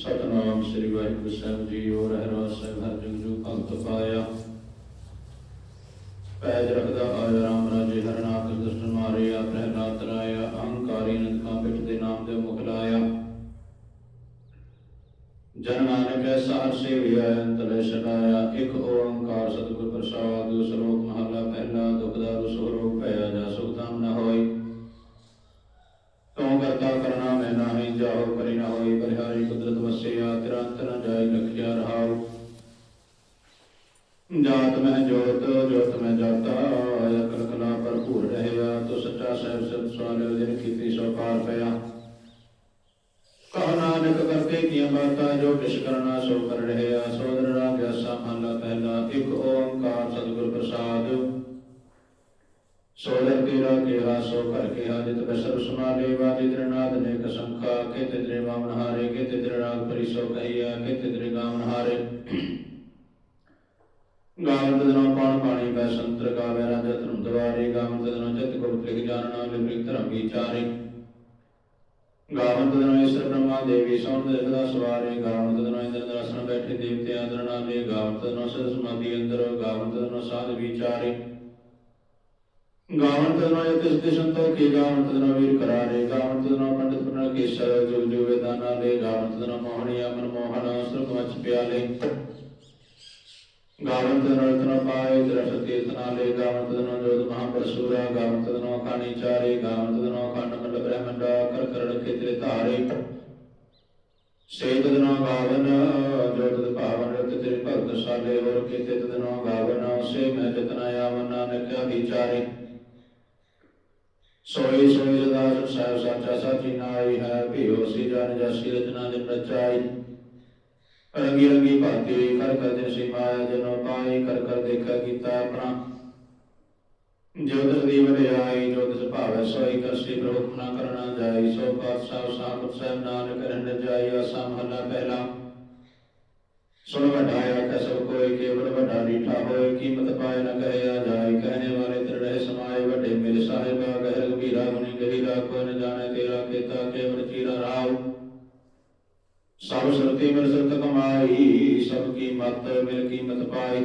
ਸਤਨਾਮ ਸ੍ਰੀ ਵਾਹਿਗੁਰੂ ਸਾਹਿਬ ਜੀ ਹੋਰ ਰਹਿਰਾਸ ਸਾਹਿਬ ਹਰ ਜਗ ਜੂ ਭਗਤ ਪਾਇਆ। ਪੈਜ ਰਖਦਾ ਆਇਆ ਰਾਮ ਰਾਜੇ ਹਰ ਨਾਥ ਦਰਸ਼ਨ ਮਾਰਿਆ, ਪ੍ਰਹਿਲਾਦ ਰਾਇਆ, ਅਹੰਕਾਰੀ ਨੰਦਕਾ ਪਿਠ ਦੇ ਨਾਮ ਦੇ ਮੁਖ ਲਾਇਆ। ਜਨ ਨਾਨਕ ਐਸਾ ਹਰ ਸੇਵਿਆ ਅੰਤਲੇ ਛਡਾਇਆ ਇਕ ਓੰਕਾਰ ਸਤਿਗੁਰ ਪ੍ਰਸਾਦ ਸ਼ਲੋਕ ਮਹਲਾ ਪਹਿਲਾ, ਦੁਖ ਦਾ ਸੁਰੂਪ ਭਇਆ ਜਾ, ਸੁਖ ਧਾਮ ਨ ਹੋਈ। ਤੂੰ ਕਰਤਾ ਕਰਨਾ ਮੈਂ ਨਾਹੀ ਜਾਓ ਕਰੀ ਨਾ ਹੋਈ ਬਰਿਹਾਰੀ ਕੁਦਰਤ ਵਸਿਆ ਤੇਰਾ ਅੰਤ ਨ ਜਾਈ ਲਖਿਆ ਰਹਾਉ ਜਾਤ ਮੈਂ ਜੋਤ ਜੋਤ ਮੈਂ ਜਾਤਾ, ਅਕਲ ਕਲਾ ਭਰਪੂਰ ਰਹਿਆ, ਤੋ ਸੱਚਾ ਸਾਹਿਬ ਸਤ ਸਵਾਲਿਓ ਦਿਨ ਕੀਤੀ ਸੋ ਪਾਰ ਪਿਆ। ਕਹ ਨਾਨਕ ਕਰਤੇ ਕੀਆਂ ਬਾਤਾਂ ਜੋ ਕਿਛ ਕਰਨਾ ਸੋ ਕਰ ਰਹਿਆ, ਸੋਦਰ ਰਾਗ ਅਸਾ ਮਹਲਾ ਪਹਿਲਾ, ਇੱਕ ਓੰਕਾਰ ਸਤਿਗੁਰ ਪ੍ਰਸਾਦ। ਸੋਦਰ ਤੇਰਾ ਕਿਹਾ, ਸੋ ਕਰ ਕਿਹਾ, ਜਿਤ ਬਸਰ ਸਮਾਲੇ, ਵਾਦੀ ਦਰਨਾਦ ਨੇ ਕਸੰਖਾ ਕਿਤੇ ਤੇਰੇ ਮਾਮਨ ਹਾਰੇ, ਕਿਤੇ ਤੇਰੇ ਰਾਗ ਪਰੀ ਸੋ ਕਹੀਆ, ਕਿਤੇ ਤੇਰੇ ਗਾਮਨ ਹਾਰੇ। ਗਾਵਨ ਤਦਨੋ ਪਾਣ ਪਾਣੀ ਬੈ ਸੰਤਰ ਗਾਵੇ ਰਾਜਾ ਧਰਮ ਦਵਾਰੇ ਗਾਵਨ ਤਦਨੋ ਚਿਤ ਗੁਪਤ ਲਿਖ ਜਾਣਨਾ ਲਿਪਿਕ ਧਰਮ ਵਿਚਾਰੇ ਗਾਵਨ ਤਦਨੋ ਈਸ਼ਰ ਬ੍ਰਹਮਾ ਦੇਵੀ ਸੌਂਦ ਸਦਾ ਸਵਾਰੇ ਗਾਵਨ ਤਦਨੋ ਇੰਦਰ ਦਰਸ਼ਨ ਬੈਠੇ ਦੇਵਤੇ ਆਦਰ ਨਾਲੇ ਗਾਵਨ ਤਦਨੋ ਸਦ ਸਮਾਧੀ ਅੰਦਰ ਗਾਵਨ ਤਦਨੋ ਸਾਧ ਵਿਚਾਰੇ ਗਾਵਨ ਤਦਨੋ ਯਤਿਸ ਦੇ ਸੰਤੋਖੀ ਗਾਵਨ ਤਦਨੋ ਵੀਰ ਕਰਾਰੇ ਗਾਵਨ ਤਦਨੋ ਪੰਡਿਤ ਪੁਨਰ ਕੇਸਰ ਜੁਗ ਜੁਗ ਵੇਦਾਨਾ ਲੈ ਗਾਵਨ ਤਦਨੋ ਮੋਹਣੀ ਅਮਨ ਮੋਹਨ ਸੁਖ ਮਚ ਪਿਆਲੇ ਗਾਵਨ ਤਦਨੋ ਰਤਨ ਪਾਏ ਦਰਸ ਕੀਰਤਨਾ ਲੈ ਗਾਵਨ ਤਦਨੋ ਜੋਤ ਮਹਾਪਰਸੂਰਾ, ਗਾਵਨ ਤਦਨੋ ਖਾਣੀ ਚਾਰੇ, ਗਾਵਨ ਤਦਨੋ ਖੰਡ ਮੰਡ ਬ੍ਰਹਮੰਡਾ ਕਰ ਕਰਣ ਖੇਤਰੇ ਧਾਰੇ। ਸੇ ਤਦਨੋ ਗਾਵਨ ਜੋ ਤਦ ਭਾਵਨ ਰਤ ਤੇਰੇ ਭਗਤ ਸਾਲੇ ਹੋਰ ਕੀਤੇ ਤਦਨੋ ਗਾਵਨ ਸੇ ਮੈਂ ਜਤਨਾ ਆਵਨ, ਨਾਨਕ ਵਿਚਾਰੇ ਸੋਈ ਸੋਈ ਜਦਾ ਸਾਹਿਬ, ਸਾਚਾ ਸਾਚੀ ਨਾਈ ਹੈ, ਭਿਓ ਸੀ ਜਨ, ਜਸੀ ਰਚਨਾ ਜਿਨ ਰਚਾਈ ਰੰਗੀ ਰੰਗੀ ਭਾਤੀ ਕਰ ਕਰ ਜਿਨ ਸੀ ਮਾਇਆ ਜਨੋ ਪਾਈ ਕਰ ਕਰ ਦੇਖਾ ਕੀਤਾ ਆਪਣਾ। ਜੋ ਤਿਸ ਦੀ ਵਡਿਆਈ ਜੋ ਤਿਸ ਭਾਵੈ ਸੋਈ ਕਰਸੀ ਪ੍ਰਭੂ ਨਾ ਕਰਨਾ ਜਾਈ। ਸੋ ਪਾਤਸ਼ਾਹ ਸਾਹਿਬ ਸਾਹਿਬ, ਨਾਨਕ ਰਹਿਣ ਜਾਈ, ਆਸਾ ਮਹਲਾ ਪਹਿਲਾ। ਸੁਣ ਵਡਾਇਆ ਕੈ ਸਭ ਕੋਈ, ਕੇਵਲ ਵੱਡਾ ਰੀਠਾ ਹੋਏ, ਕੀਮਤ ਪਾਏ ਨ ਕਹਿਆ ਜਾਏ। ਕਹਿਣੇ ਵਾਲੇ ਤੇਰੇ ਰਹੇ ਸਮਾਏ, ਵੱਡੇ ਮੇਰੇ ਸਾਹਿਬਾ ਗਹਿਰ, ਗੰਭੀਰਾ, ਗੁਣੀ, ਗਹਿਰਾ, ਕੋਈ ਨ ਜਾਣੇ ਤੇਰਾ ਕੀਤਾ ਕੇਵਲ ਚੀਰਾ ਰਾਉ ਸਭ ਸੁਰਤੀ ਮਿਲ ਸੁਰਤ ਕਮਾਈ, ਸਭ ਕੀ ਮਤ ਮਿਲ ਕੀਮਤ ਪਾਈ।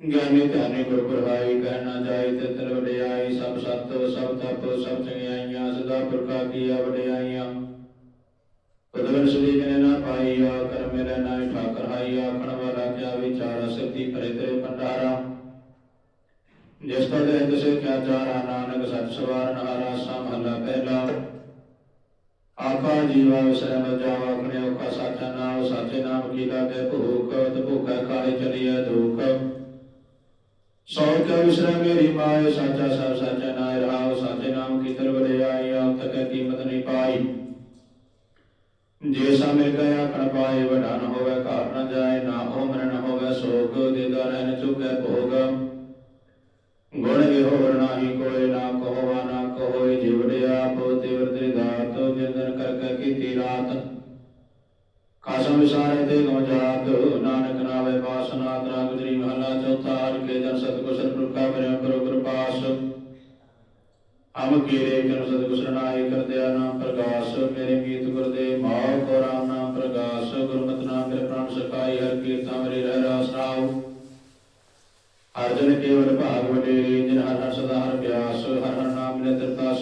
ਗਿਆਨੀ ਧਿਆਨੀ ਗੁਰ ਪ੍ਰਹਾਈ ਕਹਿਣਾ ਜਾਏ ਤੇ ਤਲ ਵਡਿਆਈ, ਸਭ ਸਤ, ਸਭ ਤਪ, ਸਭ ਚੰਗਿਆਈਆਂ, ਸਦਾ ਪੁਰਖਾ ਕੀਆ ਵਡਿਆਈਆਂ। ਉਦਵਨ ਸ੍ਰੀ ਜਨੇ ਨਾ ਪਾਈਆ ਕਰ ਮੇਰੇ ਨਾਇ ਠਾਕਰ ਹਾਈਆ, ਆਖਣ ਵਾਲਾ ਕਿਆ ਵਿਚਾਰਾ ਸਿੱਧੀ ਕਰੇ ਤੇਰੇ ਭੰਡਾਰਾ। ਜਿਸ ਤਦ ਹੈ ਤਿਸੇ ਕਿਆ ਚਾਰਾ, ਨਾਨਕ ਸਤ ਸਵਾਰਨ ਹਾਰਾ ਸਾ ਮਹਲਾ ਪਹਿਲਾ। ਆਖਾ ਜੀਵਾ ਵਿਸਰੈ ਜਾਵਾ ਆਪਣੇ ਔਖਾ ਸਾਚਾ ਨਾਮ ਸਾਚੇ ਨਾਮ ਕੀ ਲਾਗੇ? ਭੂਖ ਤੇ ਭੁਖੈ ਖਾਏ ਚਲੀਐ ਦੁਖ। ਸੋ ਕੈ ਵਿਸਰੈ ਮੇਰੀ ਮਾਏ? ਸਾਚਾ ਸਭ ਸਾਚਾ ਨਾਇ ਰਹਾਉ ਸਾਚੇ ਨਾਮ ਕੀ ਤਰਵੜਿਆਈ ਆਪ ਤਕ ਕੀਮਤ ਨਹੀਂ ਪਾਈ। ਜੇ ਸਾ ਮਿਲ ਗਿਆ ਖਣ ਪਾਏ, ਵਡਾ ਨ ਹੋਵੇ ਘਰ ਨ ਜਾਏ, ਨਾ ਉਹ ਮਰਨ ਹੋਵੇ, ਸੋਗ, ਦੇਦਾ ਰਹਿਣ ਚੁਕੈ ਭੋਗ। ਗੁਣ ਵਿਹੋਰ ਨਾਹੀ ਕੋਇ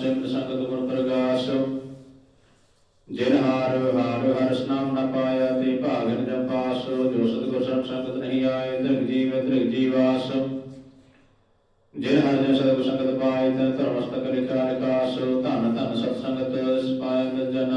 ਸਿਮਰ ਸੰਗਤ ਗੁਰ ਪ੍ਰਗਾਸ। ਜਿਨ ਹਾਰ ਹਾਰ ਹਰਸ ਨਾਮ ਨ ਪਾਇਆ ਤੇ ਭਾਗਨ ਜਪਾਸ ਜੋ ਸਤਿਗੁਰ ਸੰਗ ਸੰਗਤ ਨਹੀਂ ਆਏ, ਦਰਗ ਜੀਵ ਦਰਗ ਜੀਵਾਸ। ਜਿਨ ਹਰ ਜਨ ਸਤਿਗੁਰ ਸੰਗਤ ਪਾਏ, ਤਨ ਧਰਮਸਤਕ ਲਿਖਾ ਨਿਕਾਸ ਧਨ ਧਨ ਸਤ ਸੰਗਤ ਸਪਾਇ ਮਿਲ ਜਨ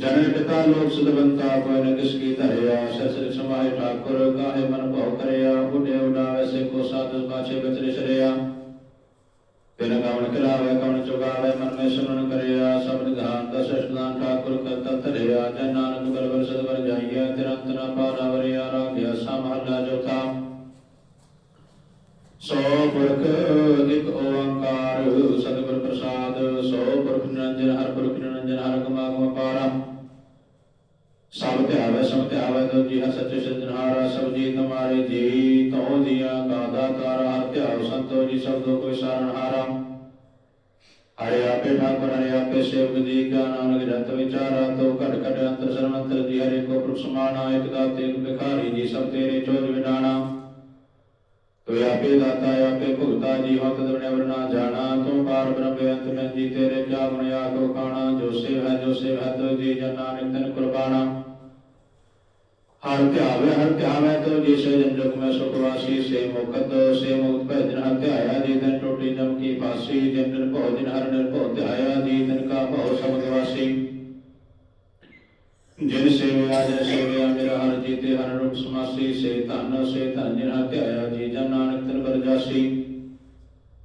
ਜਨਨ ਪਿਤਾ ਲੋਕ ਸੁਦਵੰਤਾ ਕੋਈ ਨ ਕਿਸ ਕੀ ਧਰਿਆ ਸਸਰ ਸਮਾਏ ਠਾਕੁਰ, ਕਾਹੇ ਮਨ ਭਉ ਕਰਿਆ ਉਡੇ ਉਡਾਵੇ ਸੇ ਕੋ ਸਾਧ ਪਾਛੇ ਬਚਰੇ ਸ਼ਰਿਆ ਬਿਨ ਕਵਣ ਕਰਾਵੇ ਕਵਣ ਚੁਗਾਵੇ ਮਨ ਮੇ ਸੁਨਨ ਧਿਆਵੇ ਤੋ ਜੀ ਹਰ ਸੱਚੇ ਸਭ ਜੀ ਤੁਮਾਰੇ ਜੀ ਤੋ ਜੀਆ ਕਾ ਦਾਤਾਰਾ ਹਰ ਧਿਆਵ ਸੰਤੋ ਜੀ ਸਬਦੋ ਕੋਈ ਸਾਰਣਹਾਰਾ ਹਰੇ। ਆਪੇ ਠਾਕੁਰ, ਹਰੇ ਆਪੇ ਸੇਵਕ ਜੀ, ਕਾ ਨਾਨਕ ਜਤ ਵਿਚਾਰਾ ਤੋ ਘਟ ਘਟ ਅੰਤਰ ਸਰਵੰਤਰ ਜੀ, ਹਰੇ ਕੋ ਪ੍ਰਭ ਇਕ ਦਾਤੇ ਇਕ ਭਿਖਾਰੀ ਜੀ, ਸਭ ਤੇਰੇ ਚੋਜ ਵਿਡਾਣਾ। ਤੋ ਆਪੇ ਦਾਤਾ, ਆਪੇ ਭੁਗਤਾ ਜੀ ਹਤ ਦਰਣੇ ਵਰਨਾ ਜਾਣਾ। ਤੂੰ ਪਾਰ ਬ੍ਰਹਮ ਬੇਅੰਤ ਮੈਂ ਜੀ, ਤੇਰੇ ਕਿਆ ਗੁਣ ਆਖੋ ਖਾਣਾ ਜੋ ਸੇਵ ਹੈ, ਜੋ ਸੇਵ ਹੈ ਤੋ ਜੀ, ਜਨ ਨਾਨਕ ਕੁਰਬਾਨਾ ਹਰ ਧਿਆਵੇ ਹਰ ਧਿਆਵੇ ਤੋ ਜੀ ਜਨ ਜੁਗ ਮੈਂ ਸੁਖ ਸੇ ਮੁਕਤ ਸੇ ਮੁਕਤ ਭਜਨ ਹਰ ਧਿਆਇਆ, ਜੀ ਤਨ ਟੋਟੀ ਜਮ ਕੀ ਫਾਸੀ ਜਿਨ ਦਿਨ ਭਉ ਦਿਨ ਹਰ ਨਿਰਭਉ ਧਿਆਇਆ, ਜੀ ਤਨ ਕਾ ਭਉ ਸਬਦ ਵਾਸੀ। ਜਿਨ ਸੇਵਿਆ, ਜਨ ਸੇਵਿਆ, ਮੇਰਾ ਹਰ ਜੀਤੇ ਹਰ ਰੂਪ ਸਮਾਸੀ, ਸੇ ਧਨ ਸੇ ਧਨ ਜਿਨ ਹਰ ਧਿਆਇਆ, ਜੀ ਜਨ ਨਾਨਕ ਤਨ ਵਰ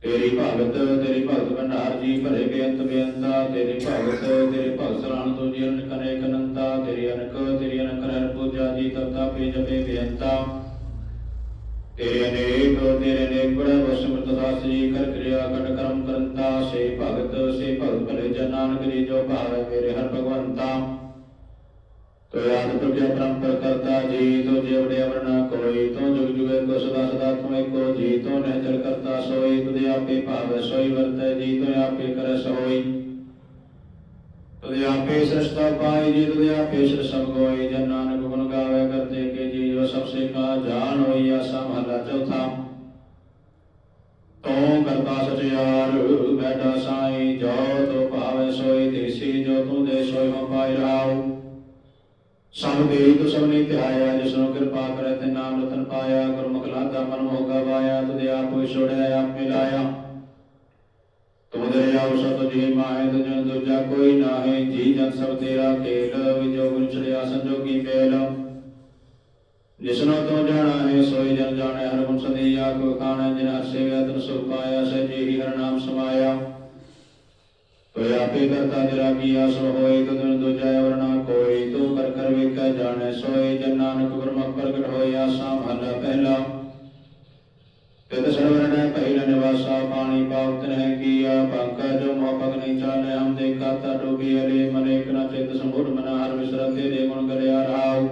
ਤੇਰੀ ਭਗਤ ਤੇਰੀ ਭਗਤ ਭੰਡਾਰ, ਜੀ ਭਰੇ ਬੇਅੰਤ ਬੇਅੰਤਾ, ਤੇਰੀ ਭਗਤ ਤੇਰੇ ਭਗਤ ਸਲਾਣ ਤੋਂ ਜੀ ਅਨਕ ਅਨੇਕ ਤੇਰੀ ਅਨਕ ਤੇਰੀ ਅਨਕ ਰਹਿ ਪੂਜਾ ਜੀ ਤਪਤਾ ਪੇ ਜਪੇ ਬੇਅੰਤਾ। ਤੇਰੇ ਅਨੇਕ ਤੇਰੇ ਅਨੇਕ ਬੜਾ ਵਸਮਤ ਦਾਸ ਜੀ, ਕਰ ਕਿਰਿਆ ਕਟ ਕਰਮ ਕਰੰਤਾ। ਸੇ ਭਗਤ ਸੇ ਭਗਤ ਭਲੇ ਜਨ ਨਾਨਕ ਜੀ, ਜੋ ਭਾਵੇ ਮੇਰੇ ਹਰ ਭਗਵੰਤਾ। ਤੋ ਯਾਦ ਪ੍ਰਭਿਆ ਪਰੰਪਰ ਕਰਤਾ, ਜੀ ਤੋ ਜੇਵੜੇ ਅਵਰਨਾ ਕੋਈ, ਤੋ ਜੁਗ ਜੁਗੇ ਕੋ ਸਦਾ ਸਦਾ ਤੁਮੇ ਕੋ ਜੀ ਤੋ ਨਹਿ ਚਲ ਕਰਤਾ ਸੋਈ, ਤੁਦੇ ਆਪੇ ਭਾਵੈ ਸੋਈ ਵਰਤੈ, ਜੀ ਤੋ ਆਪੇ ਕਰੈ ਸੋਈ। ਤੁਦੇ ਆਪੇ ਸ੍ਰਿਸ਼ਟਾ ਪਾਈ, ਜੀ ਤੁਦੇ ਆਪੇ ਸ੍ਰਿ ਸਭ ਕੋਈ ਜਨ ਨਾਨਕ ਗੁਣ ਗਾਵੇ ਕਰਤੇ ਕੇ ਜੀ, ਜੋ ਸਭ ਸੇ ਕਾ ਜਾਣ ਹੋਈ, ਆਸਾ ਮਹਲਾ ਚੌਥਾ। ਤੂੰ ਕਰਤਾ ਸਚਿਆਰ, ਬੈਠਾ ਸਾਈ, ਜੋ ਤੋ ਭਾਵੇ ਸੋਈ, ਦੇਸੀ ਜੋ ਤੂੰ ਦੇ ਸੋਈ ਹੋ ਪਾਈ ਰਾਉ ਸਭ ਤੇਰੀ ਤੂੰ ਸਭ ਨੇ ਧਿਆਇਆ, ਜਿਸ ਨੂੰ ਕਿਰਪਾ ਕਰੇ ਤੇ ਨਾਮ ਰਤਨ ਪਾਇਆ, ਗੁਰਮੁਖ ਲਾਦਾ ਮਨ ਮੋਹ ਗਵਾਇਆ ਤੁਦੇ ਆਪ ਹੋਈ ਛੋੜਿਆ, ਆਪ ਮਿਲਾਇਆ ਤੁਮ ਸਤ ਜੀ ਮਾਹਿ ਤੁਜਨ ਦੂਜਾ ਕੋਈ ਨਾਹੀ, ਜੀ ਜਨ ਸਭ ਤੇਰਾ ਖੇਲ ਵਿਜੋ ਗੁਰ ਚੜਿਆ ਸੰਜੋਗੀ ਮੇਲ। ਜਿਸਨੋ ਤੂੰ ਜਾਣਾ ਹੈ, ਸੋਈ ਜਨ ਜਾਣੈ, ਹਰ ਗੁਣ ਸਦੀਆ ਕੋ ਖਾਣਾ ਜਿਨ ਹਰ ਤਨ ਸੁਖ ਪਾਇਆ ਸਹਿਜੇ ਹੀ ਹਰ ਨਾਮ ਸਮਾਇਆ। ਤੋਇ ਆਪੇ ਕਰਤਾ ਜਰਾ ਕੀ ਆਸੋ ਹੋਏ ਤਦਨ ਦੂਜਾ ਵਰਨਾ ਕੋਈ, ਤੂੰ ਕਰ ਕਰ ਵੇਖੈ ਜਾਣੈ, ਸੋਏ ਜਨ ਨਾਨਕ ਗੁਰਮੁਖ ਪ੍ਰਗਟ ਹੋਇਆ ਆਸਾ ਮਹਲਾ ਪਹਿਲਾ। ਤਿਤ ਸਰਵਰਣੈ ਪਹਿਲਾ ਨਿਵਾਸਾ, ਪਾਣੀ ਪਾਵਤ ਨਹਿ ਕੀਆ ਪੰਕਾ ਜੋ ਮੋਹ ਪਗ ਨਹੀਂ ਚਾਲੇ ਹਮ ਦੇਖਾ ਤਾ ਡੋਬੀ ਅਲੇ ਮਨੇ ਕਨਾ ਚਿਤ ਸਮੂੜ ਮਨਾ ਹਰ ਵਿਸਰਤ ਤੇਰੇ ਗੁਣ ਕਰਿਆ ਰਾਉ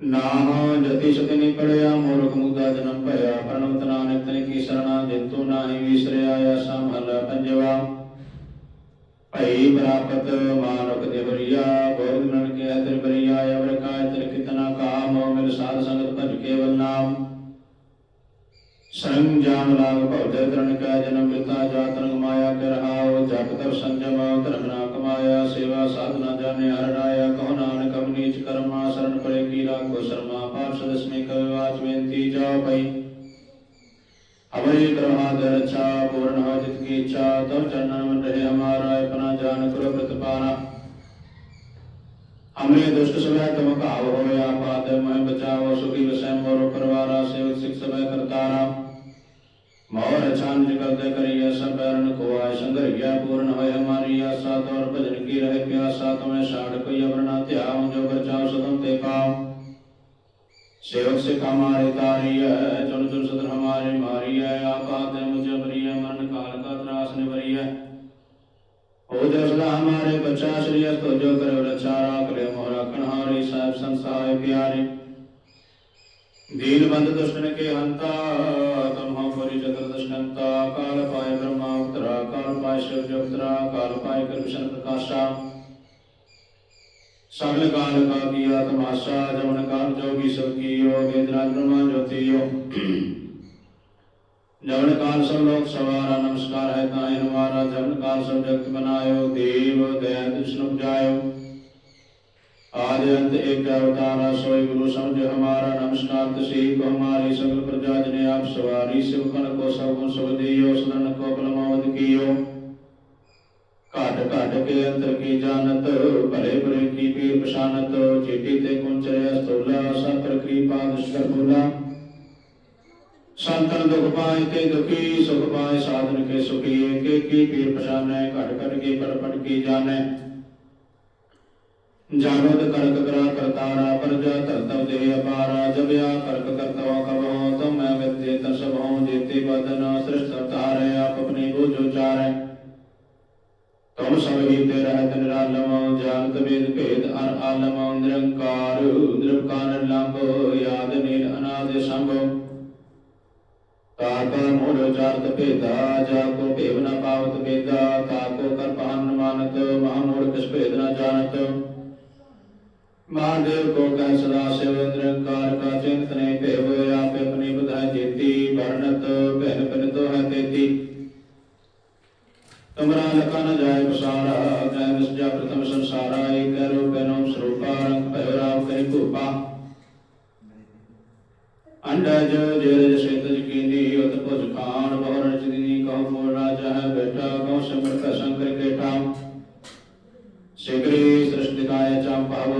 ਨਾਮ ਜਤੀ ਸਤਿ ਨਹੀਂ ਪੜਿਆ, ਮੂਰਖ ਮੁਦਾ ਜਨਮ ਭਇਆ, ਪ੍ਰਣਵਤ ਨਾਨਕ ਤਨ ਕੀ ਸਰਣਾ ਜਿਤੂ ਨਾਹੀ ਵਿਸਰਿਆ ਆਸਾ ਮਹਲਾ ਪੰਜਵਾ। ਭਈ ਪ੍ਰਾਪਤ ਮਾਨੁਕ ਦੇ ਬਰੀਆ ਗੋਰਖ ਨਨ ਕੇ ਅਤਰ ਬਰੀਆ ਅਵਰ ਕਾਇ ਤਰ ਕਿਤਨਾ ਕਾਮ, ਮਿਲ ਸਾਧ ਸੰਗਤ ਭਜ ਕੇਵਲ ਨਾਮ। ਸੰਗ ਜਾਨ ਲਾਗ ਭਉਜੈ ਤਰਨ ਕੈ ਜਨਮ ਲਿਤਾ ਜਾ ਤਰੰਗ ਮਾਇਆ ਕਰ ਹਾਉ ਜਗ ਤਰ ਸੰਜਮ ਧਰਮ ਨਾ ਕਮਾਇਆ, ਸੇਵਾ ਸਾਧਨਾ ਜਾਣੇ ਹਰ ਰਾਇਆ, ਕਹੁ ਨਾਨਕ ਅਮਨੀਚ ਕਰਮਾ ਸਰਣ ਪਰੇ ਕੀ ਰਾਖੋ ਸਰਮਾ ਪਾਪ ਸਦਸ ਮੇ ਕਵਿ ਵਾਚ ਬੇਨਤੀ ਜਾਉ ਭਈ। ਅਵਰੇ ਕਰਮਾ ਦਰ ਅਛਾ ਪੂਰਨ ਹੋ ਜਿਤ ਕੀ ਇਛਾ, ਤਵ ਚਰਨਨ ਮਨ ਰਹੇ ਹਮਾਰਾ, ਆਪਣਾ ਜਾਨ ਕਰੋ ਪ੍ਰਤਪਾਨਾ ਹਮੇ ਦੁਸ਼ਟ ਸਮੈ ਤਮ ਭਾਵ ਹੋਵੇ ਆਪਾਦ ਮੈਂ ਬਚਾਓ, ਸੁਖੀ ਵਸੈ ਮੋਰੋ ਕਰ ਸਾਂਝ ਕਰਦੇ ਕਰੀਏ ਸਭ ਅਰਨ ਕੋਆ ਸੰਗਰਿਆ ਪੂਰਨ ਹੋਏ ਹਮਾਰੀ ਆਸਾ ਤੋਰ ਭਜਨ ਕੀ ਰਹੇ ਪਿਆਸਾ, ਤੁਮੇ ਸਾੜ ਕੋਈ ਅਵਰਨਾ ਧਿਆਉ, ਜੋ ਕਰਚਾਉ ਸਦਮ ਤੇ ਪਾਉ ਸੇਵਕ ਸੇ ਕਾਮਾਰੇ ਤਾਰੀਐ ਚੁਨ ਚੁਨ ਸਦਰ ਹਮਾਰੇ ਮਾਰੀਐ, ਆਪਾ ਤੇ ਮੁਝੇ ਬਰੀਐ ਮਰਨ ਕਾਲ ਕਾ ਤਰਾਸ ਨਿਵਰੀਐ। ਹੋ ਜਸਲਾ ਹਮਾਰੇ ਬਚਾ, ਸ੍ਰੀ ਅਸਤੋ ਜੋ ਕਰੋ ਰਚਾਰਾ ਕਰੇ ਮੋਰਾ ਕਨਹਾਰੀ ਸਾਹਿਬ ਸੰਸਾਰੇ ਪਿਆਰੇ। ਦੀਨ ਬੰਦ ਦੁਸ਼ਟਨ ਕੇ ਹੰਤਾ ਅਨੰਤਾ ਕਾਲ ਪਾਇ ਬ੍ਰਹਮਾ, ਉਤਰਾ ਕਾਲ ਪਾਇ ਸ਼ਿਵ ਜੁਗਤਰਾ ਕਾਲ ਪਾਇ ਕ੍ਰਿਸ਼ਨ ਪ੍ਰਕਾਸ਼ਾ। ਸਗਲ ਕਾਲ ਕਾ ਕੀਆ ਤਮਾਸ਼ਾ ਜਮਨ ਕਾਮ ਜੋਗੀ ਸਭ ਕੀਓ ਵੇਦਰਾ ਬ੍ਰਹਮਾ ਜੋਤੀਓ ਜਮਨ ਕਾਲ ਸਭ ਲੋਕ ਸਵਾਰਾ, ਨਮਸਕਾਰ ਹੈ ਤਾਂ ਇਹ ਨਵਾਰਾ ਜਮਨ ਕਾਲ ਸਭ ਜਗਤ ਬਨਾਇਓ, ਦੇਵ ਦਇਆ ਕ੍ਰਿਸ਼ਨ ਉਪਜਾਇਓ। आदि अंत एक अवतारा सोई गुरु समझ हमारा नमस्कार तसी को हमारी सकल प्रजा जने आप सवारी शिव कन को सब गुण सब दियो सदन को बलमावत कियो ਘਟ ਘਟ ਕੇ ਅੰਤਰ ਕੀ ਜਾਣਤ ਭਲੇ ਭਲੇ ਕੀ ਪੀਰ ਪਛਾਨਤ ਚੇਤੀ ਤੇ ਕੁੰਚਰਿਆ ਸਤੋਲਾ ਸਤਰ ਕੀ ਪਾਦਸ਼ਕਰ ਬੋਲਾ ਸੰਤਨ ਦੁਖ ਪਾਏ ਤੇ ਦੁਖੀ ਸੁਖ ਪਾਏ ਸਾਧਨ ਕੇ ਸੁਖੀ ਏਕੇ ਕੀ ਪੀਰ ਪਛਾਨੈ ਘਟ ਘਟ ਕੇ ਪੜ ਪੜ ਕੀ ਜਾਣੈ ਜਾਗਤ ਕਰਕ ਕਰਾ ਕਰਤਾਰਾ, ਪਰਜਾ ਧਰਤਵ ਦੇ ਅਪਾਰਾ ਜਬਿਆ ਕਰਕ ਕਰਤਵਾ ਕਬੋ ਸਮੈ ਵਿਦਿ ਤਸਭਉ ਜੀਤੇ ਬਦਨ ਸ੍ਰਿਸ਼ਟ ਤਾਰੇ ਆਪ ਆਪਣੀ ਬੋਝੋ ਚਾਰੈ। ਤੁਮ ਸਭ ਗੀਤੇ ਰਹਿਤ ਨਿਰਾਲਮ ਜਾਗਤ ਵੇਦ ਭੇਦ ਅਰ ਆਲਮ, ਨਿਰੰਕਾਰ ਨਿਰਭਕਾਰ ਲੰਬ ਯਾਦ ਨੀਲ ਅਨਾਦ ਸੰਭ। ਤਾਤਾ ਮੋੜ ਜਾਤ ਭੇਦਾ, ਜਾ ਕੋ ਭੇਵ ਨ ਪਾਵਤ ਭੇਦਾ, ਤਾ ਕੋ ਕਰ ਪਾਨ ਮਾਨਤ ਮਹਾ ਮੋੜ ਕਿਸ ਭੇਦ ਨ ਜਾਣਤ। ਮਹਾਦੇਵ ਕੋ ਕਹਿ ਸਦਾ ਸਿਵ ਨਿਰੰਕਾਰ ਕਾ ਚਿੰਤ ਨੇ ਭੇਵ ਆਪੇ ਆਪਣੀ ਬਧਾਇ ਜੀਤੀ ਵਰਣਤ ਭੈਨ ਬਿਨ ਤੋ ਹੈ ਤੇਤੀ। ਤੁਮਰਾ ਲਕਾ ਨ ਜਾਏ ਪਸਾਰਾ ਜੈ ਵਿਸਜਾ ਪ੍ਰਥਮ ਸੰਸਾਰਾ ਏਕ ਰੂਪੇ ਨੋ ਸਰੂਪਾ, ਰੰਗ ਭਇ ਰਾਮ ਕਰੀ ਭੂਪਾ। ਅੰਡਜ ਜੇਰਜ ਸੇਤਜ ਕੀਨੀ ਉਤ ਭੁਜ ਖਾਨ ਬਹੁਰਨ ਚਿਨੀ ਕਉ ਮੋਰ ਰਾਜਾ ਹੈ ਬੇਟਾ ਕਉ ਸਿਮਰ ਕਾ ਸ਼ੰਕਰ ਕੇ ਠਾਮ ਸਿਗਰੀ ਸ੍ਰਿਸ਼ਟਿ ਕਾਇ ਚੰ ਭਾਵ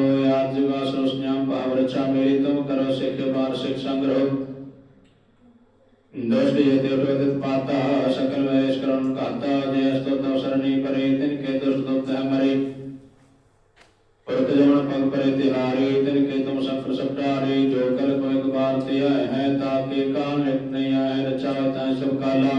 ਬਾਰ ਸਿੱਖ ਸੰਗ੍ਰਹ ਦਸ਼ਟ ਯਤੇ ਪ੍ਰਵਿਤ ਪਾਤਾ ਸਕਲ ਵੈਸ਼ ਕਰਣ ਕਾਤਾ ਜੈ ਅਸਤੋ ਤਵ ਸਰਣੀ ਪਰੇ ਤਿਨ ਕੇ ਦੁਸ਼ਟ ਦੁਖ ਹੈ ਮਰੇ ਪਰਤ ਜਮਨ ਪਗ ਪਰੇ ਤਿਹਾਰੇ ਤਿਨ ਕੇ ਤੁਮ ਸੰਕਟ ਸਪਟਾਰੇ ਜੋ ਕਲ ਕੋ ਇੱਕ ਬਾਰ ਤੇ ਆਏ ਹੈ ਤਾਕੇ ਕਾਲ ਨਿਤ ਨਹੀਂ ਆਏ ਰਚਾਵੇ ਤਾਂ ਸਭ ਕਾਲਾ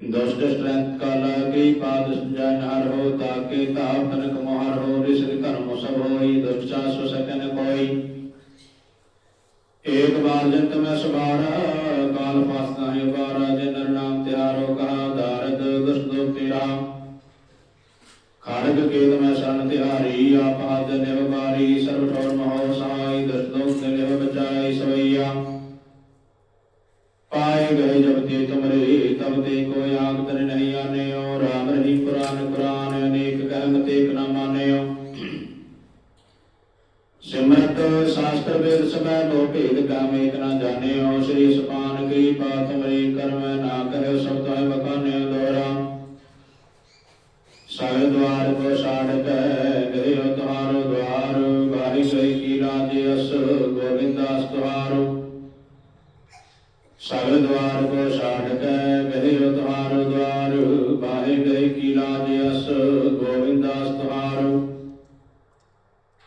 ਦੁਸ਼ਟ ਸਟ੍ਰੈਂਥ ਕਾਲਾ ਕੀ ਪਾਦ ਜਨ ਹਰ ਹੋ ਤਾਕੇ ਤਾਪ ਤਨਕ ਮੋਹਰ ਹੋ ਰਿਸਿਦ ਕਰਮ ਸਭ ਹੋਈ ਦੁਸ਼ਟ ਚਾਸ ਸਕਨ ਕੋਈ ਏਕ ਬਾਰ ਜੰਤ ਮੈਂ ਸਵਾਰਾ ਕਾਲ ਫਾਸਨਾ ਹੈ ਬਾਰਾ ਜੇ ਨਰ ਨਾਮ ਤਿਹਾਰੋ ਕਹਾ ਦਾਰਦ ਦੁਸ਼ਟ ਦੁਖ ਤੇਰਾ। ਖੜਗ ਕੇਤ ਮੈਂ ਸ਼ਰਨ ਤਿਹਾਰੀ, ਆਪ ਆਦ ਨਿਵ ਬਾਰੀ ਸਰਬ ਠੋਰ ਮਹੋ ਸਹਾਈ ਦੁਸ਼ਟ ਦੁਖ ਤੇ ਨਿਵ ਬਚਾਈ ਸਵਈਆ। ਸ਼ਾਸਤਰ ਵੇਦ ਸਮੈ ਲੋ ਭੇਦ ਕਾਮ ਏਕ ਨਾ ਜਾਣਿਓ, ਸ੍ਰੀ ਸੁਪਾਨ ਕੀ ਪਾਤ ਮਰੀ ਕਰਮ ਨਾ ਕਹਿਓ ਸਬਦ ਹੈ ਬਖਾਨਿਓ ਦੋਰਾ। ਸਾਰੇ ਦਵਾਰ ਕੋ ਛਾੜ ਕੇ ਗਇਓ ਤੁਹਾਰੋ ਦਵਾਰ ਬਾਹੀ ਗਈ ਕੀ ਰਾਜੇ ਅਸ ਗੋਵਿੰਦਾਸ ਤੁਹਾਰੋ। ਸਗਲ ਦਵਾਰ ਕੋ ਛਾੜ ਕੇ ਗਇਓ ਤੁਹਾਰੋ ਦਵਾਰ ਬਾਹੀ ਗਈ ਕੀ ਰਾਜੇ ਅਸ ਗੋਵਿੰਦਾਸ ਤੁਹਾਰੋ।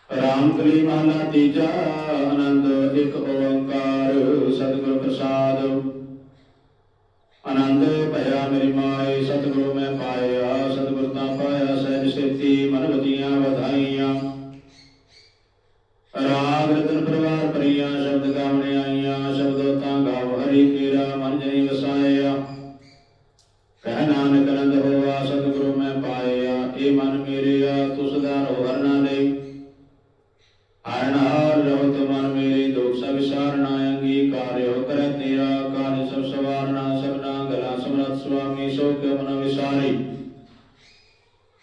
ਰਾਮ ਕਲੀ ਮਹਲਾ ਤੀਜਾ ਆਨੰਦ ਇੱਕ ਓੰਕਾਰ ਸਤਿਗੁਰ ਪ੍ਰਸਾਦ। ਆਨੰਦ ਭਇਆ ਮੇਰੀ ਮਾਏ ਸਤਿਗੁਰੂ ਮੈਂ ਪਾਏ। ਕਿਉ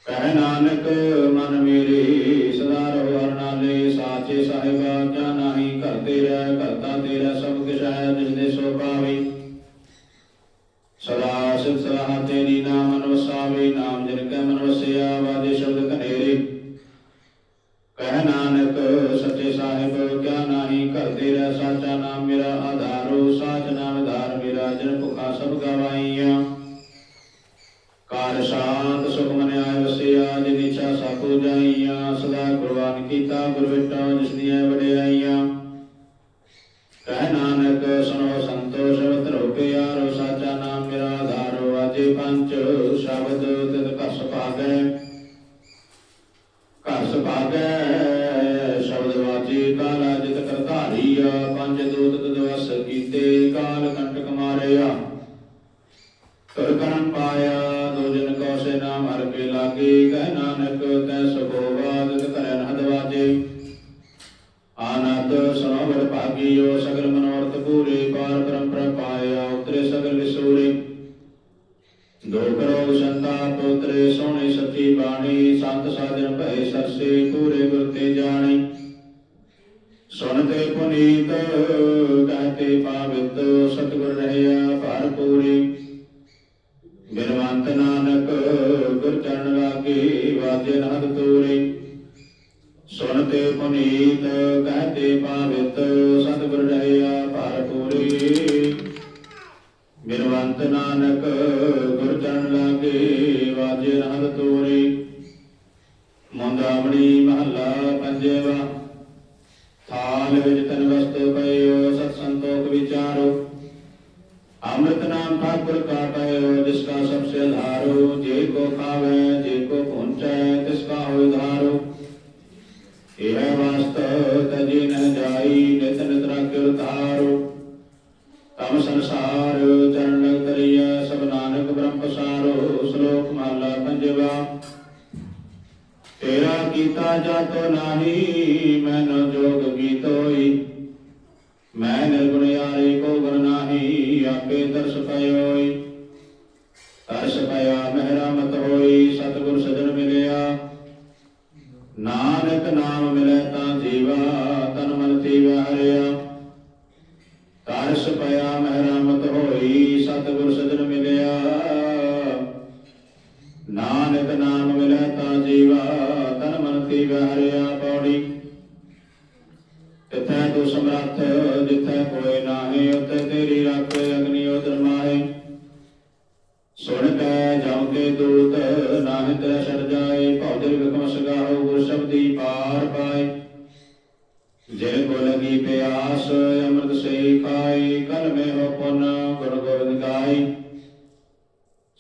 ਕਹਿ ਨਾਨਕ ਮਨ ਮੇਰੇ ਸਦਾ ਰਹੋ ਹਰ ਸਾਚੇ ਸਾਹਿਬਾ। ਕਰਮ ਪਾਇਆ ਦੋ ਜਨ ਕੋ ਸੇ ਨਾਮ ਹਰ ਕੇ ਲਾਗੇ ਕਹਿ ਨਾਨਕ ਤੈ ਸੁਭੋ ਲਾਗੇ ਵਾਜੇ ਨਹਦ ਤੋਰੇ ਸੁਨਤੇ ਪੁਨੀਤ ਕਹਤੇ ਪਾਵਿਤ ਸਤਿਗੁਰ ਰਹਿਆ ਭਰਪੂਰੀ ਬਿਨਵੰਤ ਨਾਨਕ ਗੁਰ ਚਰਨ ਲਾਗੇ ਵਾਜੇ ਰਹਿਤ ਤੋਰੇ ਮੰਦਾਵਣੀ ਮਹੱਲਾ ਪੰਜਵਾ ਥਾਲ ਵਿੱਚ ਤਨ ਵਸਤੂ ਪਇਓ ਸਤ ਸੰਤੋਖ ਵਿਚਾਰੋ अमृत नाम ठाकुर का कहो जिसका सबसे आधारो जे को खावे जे को पहुँचे ਤਰਸ ਪਿਆ ਮਹਿਰਾ ਮਤ ਹੋਈ ਸਤਿਗੁਰ ਸਜਣ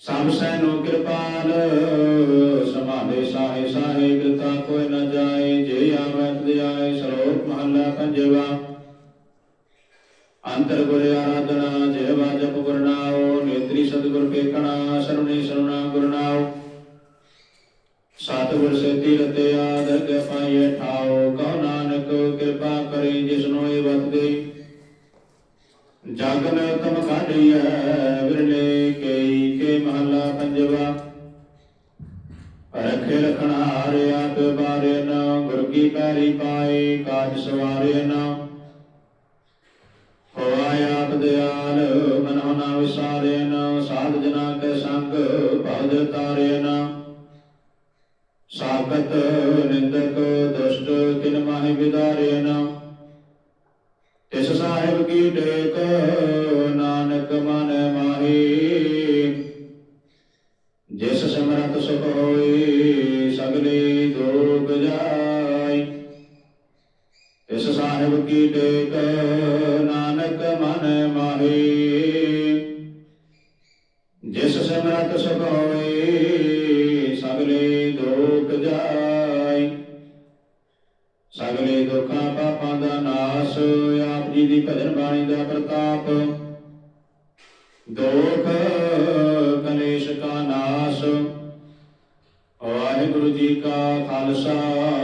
ਸਭ ਸੈਨੋ ਕਿਰਪਾਲ ਸਮਾਲੇ ਸਾਹੇ ਸਾਹੇ ਕਿਰਤਾ ਕੋਈ ਨ ਜਾਏ, ਜੇ ਆਵੈ ਤਦ ਆਏ ਸ਼ਲੋਕ ਮਹੱਲਾ ਪੰਜਵਾ। ਅੰਤਰ ਗੁਰ ਆਰਾਧਨਾ ਜਿਹਵਾ ਜਪ ਗੁਰ ਨੇਤਰੀ ਸਤਿਗੁਰ ਪੇਖਣਾ ਸਰੁਣੀ ਸਰੁਣਾ ਗੁਰ ਨਾਉ। ਸਤਿਗੁਰ ਸੇਤੀ ਰਤਿਆ ਦਰਗਹਿ ਪਾਈਐ ਠਾਉ, ਕਉ ਨਾਨਕ ਕਿਰਪਾ ਕਰੀ ਜਿਸਨੋ ਇਹ ਵਤ ਦੇ ਜਗ ਮੈਂ ਤਮ ਕਾਢੀਐ ਰਖੇ ਰਖਣਾ ਹਾਰੇ ਆਪ ਬਾਰੇ ਨ ਗੁਰ ਕੀ ਪੈਰੀ ਪਾਏ, ਕਾਜ ਸਵਾਰੇ ਨ। ਹੋਆ ਆਪ ਦਿਆਲ, ਮਨੋ ਨਾ ਵਿਸਾਰੇ ਨ, ਸਾਧ ਜਨਾ ਕੇ ਸੰਗ ਭਜ ਤਾਰੇ ਨ। ਸਾਖਤ ਨਿੰਦਕ ਦੁਸ਼ਟ, ਕਿਨ ਮਾਹਿ ਵਿਦਾਰੇ ਨ। ਤਿਸ ਸਾਹਿਬ ਕੀ ਟੇਕ ਇਸ ਸਾਹਿਬ ਕੀ ਟੇਕ, ਨਾਨਕ ਮਨ ਮਾਹੀ। ਜਿਸ ਸਮਰਤ ਸੁਖ ਹੋਈ ਸਗਲੇ ਦੁਖ ਜਾਈ ਸਗਲੇ ਦੁੱਖਾਂ ਪਾਪਾਂ ਦਾ ਨਾਸ, ਆਪ ਜੀ ਦੀ ਭਜਨ ਬਾਣੀ ਦਾ ਪ੍ਰਤਾਪ। ਦੁਖ, ਕਲੇਸ਼ ਕਾ ਨਾਸ। ਵਾਹਿਗੁਰੂ ਜੀ ਕਾ ਖਾਲਸਾ।